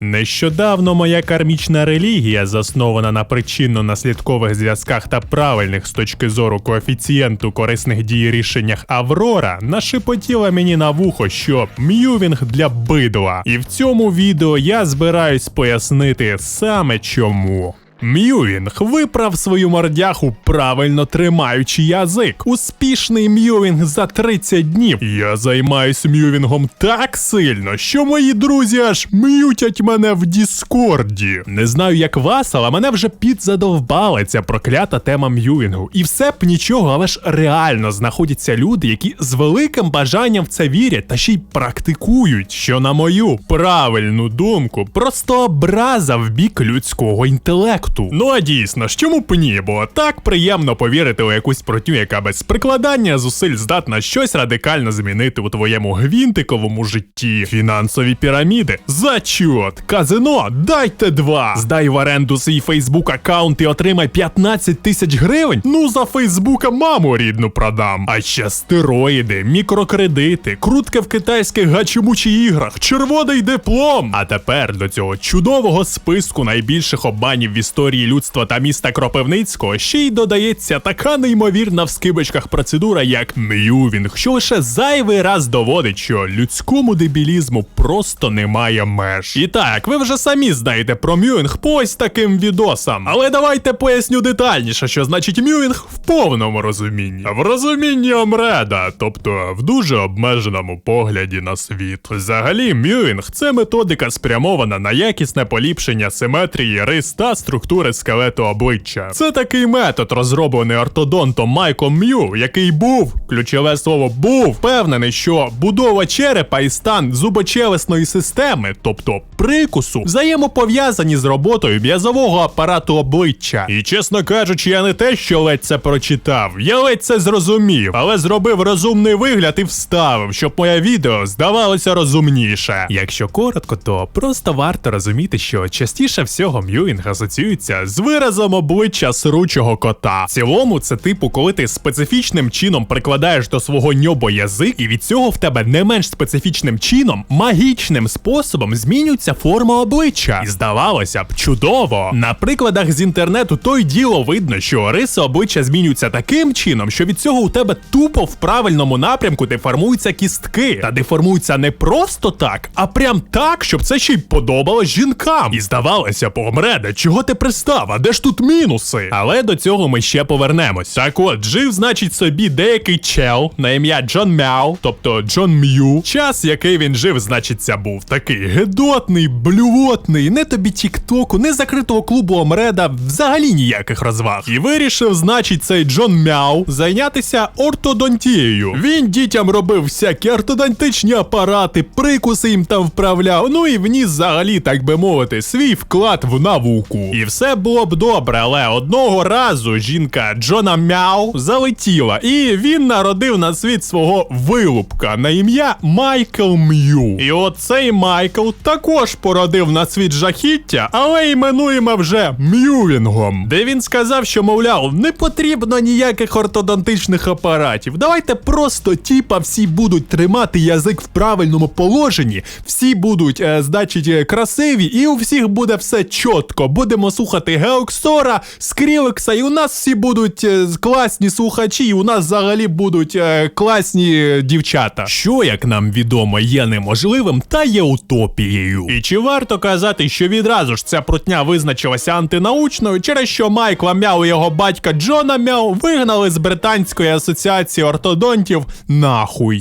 Нещодавно моя кармічна релігія, заснована на причинно-наслідкових зв'язках та правильних з точки зору коефіцієнту корисних дій рішеннях Аврора, нашепотіла мені на вухо, що м'ювінг для бидла. І в цьому відео я збираюсь пояснити саме чому. М'ювінг виправ свою мордяху, правильно тримаючи язик. Успішний м'ювінг за 30 днів. Я займаюсь м'ювінгом так сильно, що мої друзі аж м'ютять мене в Діскорді. Не знаю, як вас, але мене вже підзадовбала ця проклята тема м'ювінгу. І все б нічого, але ж реально знаходяться люди, які з великим бажанням в це вірять та ще й практикують, що на мою правильну думку просто образа в бік людського інтелекту. Ну а дійсно, ж чому б ні, бо так приємно повірити у якусь протню, яка без прикладання зусиль здатна щось радикально змінити у твоєму гвінтиковому житті. Фінансові піраміди. Зачот! Казино, дайте два! Здай в оренду свій Фейсбук аккаунт і отримай 15 тисяч гривень. Ну за Фейсбука маму рідну продам. А ще стероїди, мікрокредити, крутки в китайських гачумучі іграх, червоний диплом. А тепер до цього чудового списку найбільших обманів в історії людства та міста Кропивницького ще й додається така неймовірна в скибочках процедура, як м'ювінг, що лише зайвий раз доводить, що людському дебілізму просто немає меж. І так, ви вже самі знаєте про м'ювінг по ось таким відосам. Але давайте поясню детальніше, що значить м'ювінг в повному розумінні. В розумінні Омреда, тобто в дуже обмеженому погляді на світ. Взагалі, м'ювінг це методика спрямована на якісне поліпшення симетрії рис та структури скелету обличчя. Це такий метод, розроблений ортодонтом Майком М'ю, який був, ключове слово був, впевнений, що будова черепа і стан зубочелесної системи, тобто прикусу, взаємопов'язані з роботою м'язового апарату обличчя. І чесно кажучи, я не те, що ледь це прочитав, я ледь це зрозумів, але зробив розумний вигляд і вставив, щоб моє відео здавалося розумніше. Якщо коротко, то просто варто розуміти, що частіше всього м'юінг асоціюється з виразом обличчя сручого кота. В цілому, це типу, коли ти специфічним чином прикладаєш до свого ньобо язик, і від цього в тебе не менш специфічним чином, магічним способом змінюється форма обличчя. І здавалося б, чудово. На прикладах з інтернету то й діло видно, що риси обличчя змінюються таким чином, що від цього у тебе тупо в правильному напрямку деформуються кістки. Та деформуються не просто так, а прям так, щоб це ще й подобалось жінкам. І здавалося, помреде, чого ти пристав? А де ж тут мінуси? Але до цього ми ще повернемось. Так от, жив, значить, собі деякий чел на ім'я Джон Мяу, тобто Джон М'ю. Час, який він жив, значиться, був такий гедотний, блювотний, не тобі тіктоку, не закритого клубу Омреда, взагалі ніяких розваг. І вирішив, значить, цей Джон Мяу зайнятися ортодонтією. Він дітям робив всякі ортодонтичні апарати, прикуси їм там вправляв, ну і вніс взагалі, так би мовити, свій вклад в науку. І все було б добре, але одного разу жінка Джона Мяу залетіла, і він народив на світ свого вилупка на ім'я Майкл М'ю. І оцей Майкл також породив на світ жахіття, але іменуємо вже М'ювінгом, де він сказав, що, мовляв, не потрібно ніяких ортодонтичних апаратів. Давайте просто тіпа всі будуть тримати язик в правильному положенні, всі будуть, е, значить, е, красиві, і у всіх буде все чітко. Будемо слухати Геоксора, Скрілекса, і у нас всі будуть е, класні слухачі, і у нас взагалі будуть е, класні дівчата. Що, як нам відомо, є неможливим та є утопією. І чи варто казати, що відразу ж ця прутня визначилася антинаучною, через що Майкла Мяу і його батька Джона Мяу вигнали з британської асоціації ортодонтів нахуй.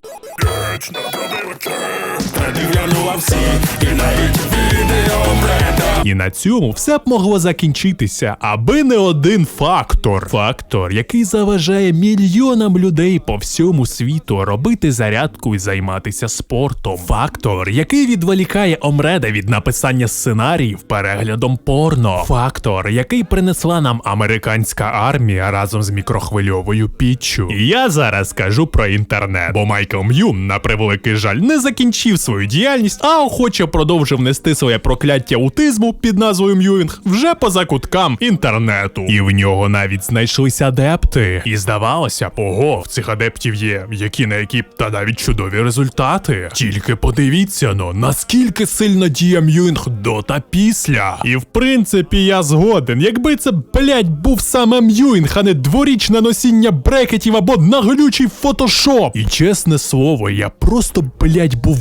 І на цьому все б могло закінчитися, аби не один фактор. Фактор, який заважає мільйонам людей по всьому світу робити зарядку і займатися спортом. Фактор, який відволікає Омреда від написання сценаріїв переглядом порно. Фактор, який принесла нам американська армія разом з мікрохвильовою піччю. Я зараз кажу про інтернет, бо Майкл М'юм, на превеликий жаль, не закінчив свою діяльність, а охоче продовжив нести своє прокляття аутизму під назвою М'юінг вже по закуткам інтернету. І в нього навіть знайшлися адепти. І здавалося, ого, в цих адептів є які на які та навіть чудові результати. Тільки подивіться ну, наскільки сильно діє М'юінг до та після. І в принципі я згоден, якби це, блять, був саме М'юінг, а не дворічне носіння брекетів або наглючий фотошоп. І чесне слово, я просто, блять, був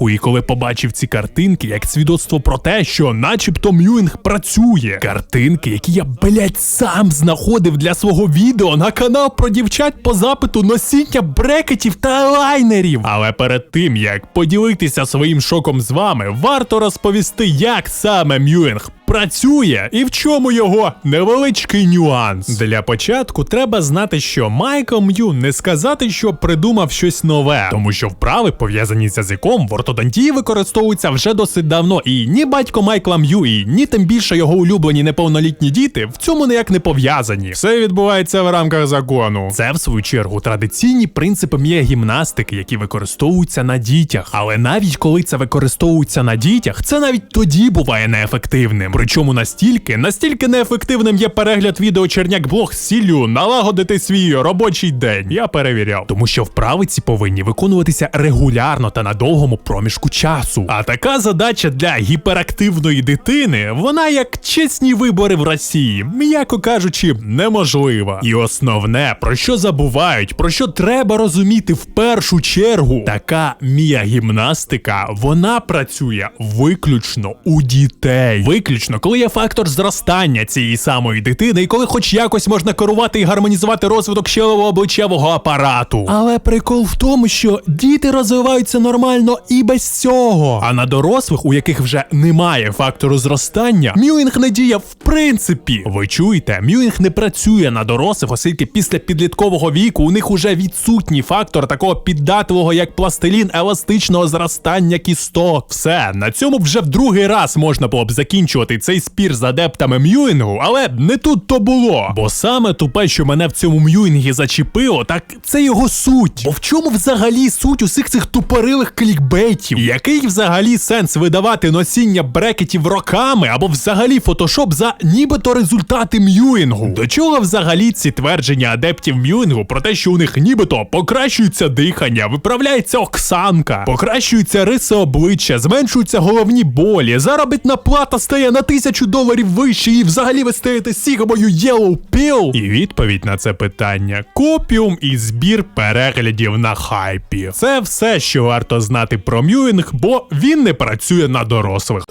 в і коли побачив ці картинки, як свідоцтво про те, що начебто М'юінг працює. Картинки, які я, блять, сам знаходив для свого відео на канал про дівчат по запиту носіння брекетів та лайнерів. Але перед тим як поділитися своїм шоком з вами, варто розповісти, як саме М'юінг працює і в чому його невеличкий нюанс. Для початку треба знати, що Майкл М'ю не сказати, що придумав щось нове, тому що вправи, пов'язані з язиком, в ортодонтії використовуються вже досить давно, і ні батько Майкла М'ю, і ні тим більше його улюблені неповнолітні діти в цьому ніяк не пов'язані. Все відбувається в рамках закону. Це в свою чергу традиційні принципи мієгімнастики, які використовуються на дітях. Але навіть коли це використовується на дітях, це навіть тоді буває неефективним. Причому настільки, настільки неефективним є перегляд відео Черняк Блог з сіллю налагодити свій робочий день. Я перевіряв, тому що вправи ці повинні виконуватися регулярно та на довгому проміжку часу. А така задача для гіперактивної дитини, вона як чесні вибори в Росії, м'яко кажучи, неможлива. І основне, про що забувають, про що треба розуміти в першу чергу, така міягімнастика, вона працює виключно у дітей. Виключно, коли є фактор зростання цієї самої дитини, і коли хоч якось можна керувати і гармонізувати розвиток щелево-обличчєвого апарату. Але прикол в тому, що діти розвиваються нормально і без цього. А на дорослих, у яких вже немає фактору зростання, мюінг не діє в принципі. Ви чуєте, мюінг не працює на дорослих, оскільки після підліткового віку у них уже відсутній фактор такого піддатливого, як пластилін, еластичного зростання кісток. Все, на цьому вже в другий раз можна було б закінчувати цей спір з адептами мюїнгу, але не тут то було. Бо саме тупе, що мене в цьому мюїнгі зачепило, так це його суть. Бо в чому взагалі суть усіх цих тупорилих клікбейтів? Який взагалі сенс видавати носіння брекетів роками або взагалі фотошоп за нібито результати мюїнгу? До чого взагалі ці твердження адептів мюїнгу про те, що у них нібито покращується дихання, виправляється оксанка, покращуються риси обличчя, зменшуються головні болі, заробітна плата стає на тисячу доларів вище, і взагалі ви стаєте сігмою Yellow Pill? І відповідь на це питання: копіум і збір переглядів на хайпі. Це все, що варто знати про мюїнг, бо він не працює на дорослих.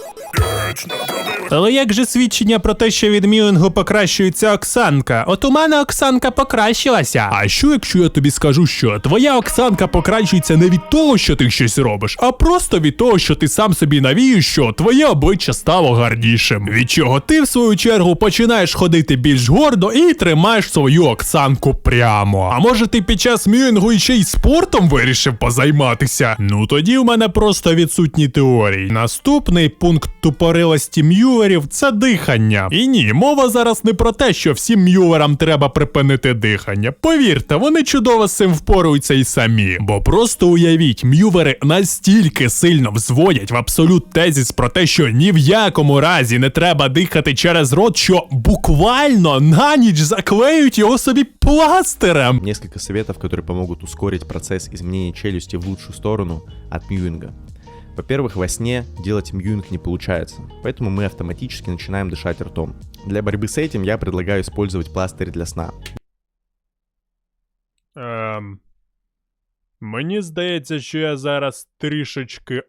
Але як же свідчення про те, що від мілінгу покращується Оксанка? От у мене Оксанка покращилася. А що якщо я тобі скажу, що твоя Оксанка покращується не від того, що ти щось робиш, а просто від того, що ти сам собі навієш, що твоє обличчя стало гарнішим. Від чого ти, в свою чергу, починаєш ходити більш гордо і тримаєш свою Оксанку прямо. А може ти під час мюїнгу іще й спортом вирішив позайматися? Ну тоді в мене просто відсутні теорії. Наступний пункт тупорилості м'юверів це дихання. І ні, мова зараз не про те, що всім м'юверам треба припинити дихання. Повірте, вони чудово з цим впоруються і самі. Бо просто уявіть, м'ювери настільки сильно взводять в абсолют тезіс про те, що ні в якому разі не треба дихати через рот, що буквально на ніч заклеють його собі пластирем. Несколько советов, которые помогут ускорить процесс изменения челюсти в лучшую сторону от мьюинга. Во-первых, во сне делать мьюинг не получается, поэтому мы автоматически начинаем дышать ртом. Для борьбы с этим я предлагаю использовать пластырь для сна. Ем, мені здається, що я зараз трішечки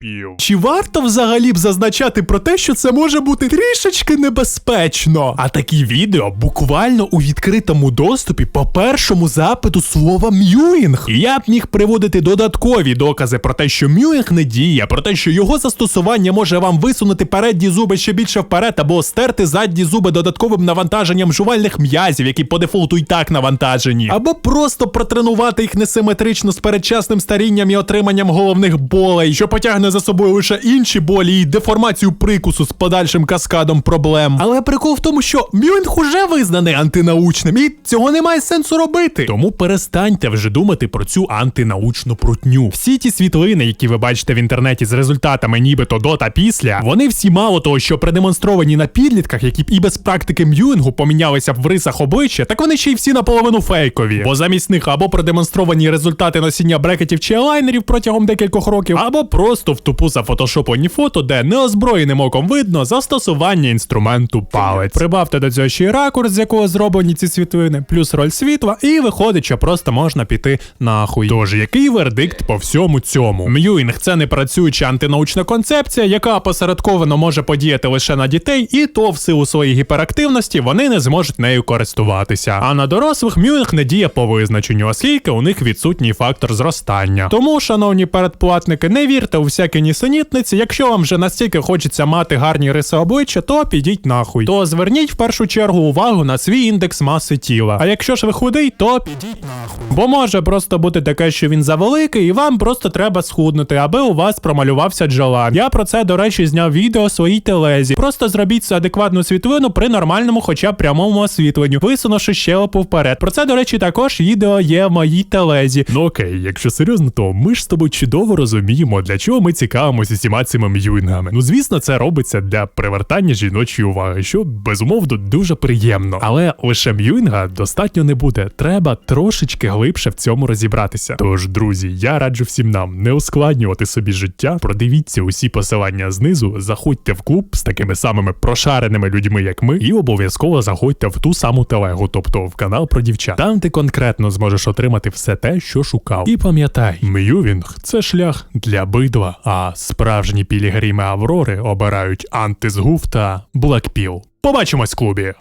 Отупів. Чи варто взагалі б зазначати про те, що це може бути трішечки небезпечно? А такі відео буквально у відкритому доступі по першому запиту слова м'юінг. І я б міг приводити додаткові докази про те, що м'юінг не діє, про те, що його застосування може вам висунути передні зуби ще більше вперед, або стерти задні зуби додатковим навантаженням жувальних м'язів, які по дефолту і так навантажені, або просто протренувати їх несиметрично з передчасним старінням і отриманням головних болей, що потягне за собою лише інші болі і деформацію прикусу з подальшим каскадом проблем. Але прикол в тому, що Мюнг уже визнаний антинаучним, і цього немає сенсу робити. Тому перестаньте вже думати про цю антинаучну прутню. Всі ті світлини, які ви бачите в інтернеті з результатами нібито до та після, вони всі мало того, що продемонстровані на підлітках, які б і без практики Мюінгу помінялися б в рисах обличчя, так вони ще й всі наполовину фейкові. Бо замість них або продемонстровані результати носіння брекетів чи елайнерів протягом декількох років, або просто тупу зафотошоплені фото, де неозброєним оком видно застосування інструменту палець. Прибавте до цього ще й ракурс, з якого зроблені ці світлини, плюс роль світла, і виходить, що просто можна піти нахуй. Тож, який вердикт по всьому цьому? Мюінг це не працююча антинаучна концепція, яка посередковано може подіяти лише на дітей, і то в силу своєї гіперактивності вони не зможуть нею користуватися. А на дорослих Мюінг не діє по визначенню, оскільки у них відсутній фактор зростання. Тому, шановні передплатники, не вірте у всякі нісенітниці. Якщо вам вже настільки хочеться мати гарні риси обличчя, то підіть нахуй. То зверніть в першу чергу увагу на свій індекс маси тіла. А якщо ж ви худий, то підіть нахуй. Бо може просто бути таке, що він завеликий, і вам просто треба схуднути, аби у вас промалювався джола. Я про це, до речі, зняв відео своїй телезі. Просто зробіть цю адекватну світлину при нормальному, хоча б прямому освітленню, висунувши щелепу вперед. Про це, до речі, також відео є в моїй телезі. Ну окей, якщо серйозно, то ми ж з тобою чудово розуміємо, для чого ми цікавимося всіма цими м'юінгами. Ну звісно, це робиться для привертання жіночої уваги, що безумовно дуже приємно. Але лише м'юінга достатньо не буде. Треба трошечки глибше в цьому розібратися. Тож, друзі, я раджу всім нам не ускладнювати собі життя. Продивіться усі посилання знизу, заходьте в клуб з такими самими прошареними людьми, як ми, і обов'язково заходьте в ту саму телегу, тобто в канал про дівчат. Там ти конкретно зможеш отримати все те, що шукав. І пам'ятай, м'ювінг це шлях для бидла, а справжні пілігрими Аврори обирають антизгув та Блекпіл. Побачимось клубі.